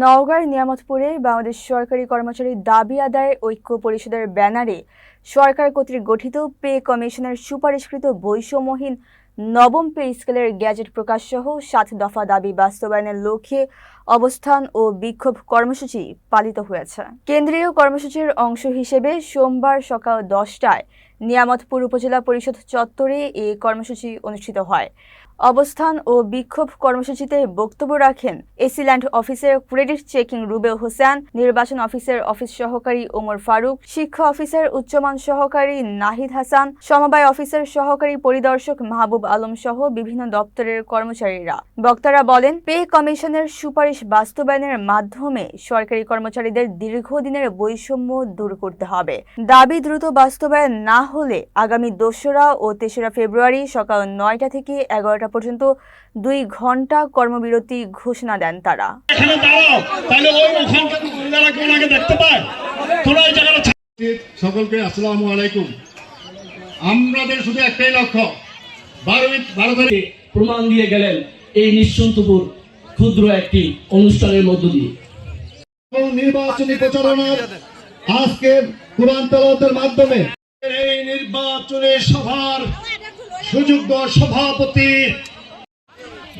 নওগাঁর নিয়ামতপুরে বাংলাদেশ সরকারি কর্মচারী দাবি আদায় ঐক্য পরিষদের ব্যানারে সরকার কর্তৃক গঠিত পে কমিশনের সুপারিশকৃত বৈষম্যহীন নবম পে স্কেলের গ্যাজেট প্রকাশ সহ সাত দফা দাবি বাস্তবায়নের লক্ষ্যে অবস্থান ও বিক্ষোভ কর্মসূচি পালিত হয়েছে। কেন্দ্রীয় কর্মসূচির অংশ হিসেবে সোমবার সকাল দশটায় নিয়ামতপুর উপজেলা পরিষদ চত্বরে এই কর্মসূচি অনুষ্ঠিত হয়। অবস্থান ও বিক্ষোভ কর্মসূচিতে বক্তব্য রাখেন এসিল্যান্ড অফিসের ক্রেডিট চেকিং রুবেল হোসেন, নির্বাচন অফিসের অফিস সহকারী ওমর ফারুক, শিক্ষা অফিসের উচ্চমান সহকারী নাহিদ হাসান, সমবায় অফিসের সহকারী পরিদর্শক মাহবুব আলম সহ বিভিন্ন দপ্তরের কর্মচারীরা। বক্তারা বলেন পে কমিশনের সুপারিশ বাস্তবায়নের মাধ্যমে সরকারি কর্মচারীদের দীর্ঘদিনের বৈষম্য দূর করতে হবে। দাবি দ্রুত বাস্তবায়ন না হলে আগামী দোসরা ও তেসরা ফেব্রুয়ারি সকাল নয়টা থেকে এগারোটা পর্যন্ত দুই ঘণ্টা কর্মবিরতি ঘোষণা দেন তারা। সকলকে আসসালামু আলাইকুম। আমাদের শুধু একটাই লক্ষ্য বারো বারো তারিখ প্রমাণ দিয়ে গেলেন এই নিশ্চন্তপুর ক্ষুদ্র একটি অনুষ্ঠানের মধ্য দিয়ে। এবং নির্বাচনী প্রচারণার আজকের কোরআন মাধ্যমে এই নির্বাচনী সভার সুযোগ্য সভাপতি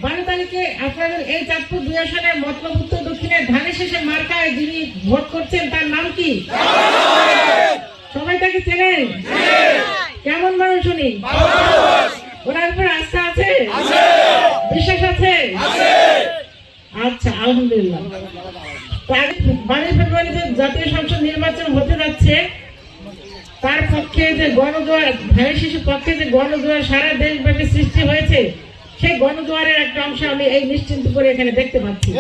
বারো তারিখে আপনাদের এই চাঁদপুর দুই আসনের মতলব উত্তর দক্ষিণের ধানের শেষে মার্কায় যিনি ভোট করছেন তার নাম কি? সবাই তাকে চেনেন? কেমন মানুষ উনি? ওনার উপর আস্থা আছে? বিশ্বাস আছে? আচ্ছা আলহামদুলিল্লাহ। বারোই ফেব্রুয়ারিতে জাতীয় সংসদ নির্বাচন হতে যাচ্ছে তার পক্ষে যে গণদুয়ার ধানের শিশু পক্ষে যে গণদুয়ার সারা দেশব্যাপী সৃষ্টি হয়েছে সেই গণদুয়ারের একটা অংশ আমি এই নিশ্চিন্ত করে এখানে দেখতে পাচ্ছি।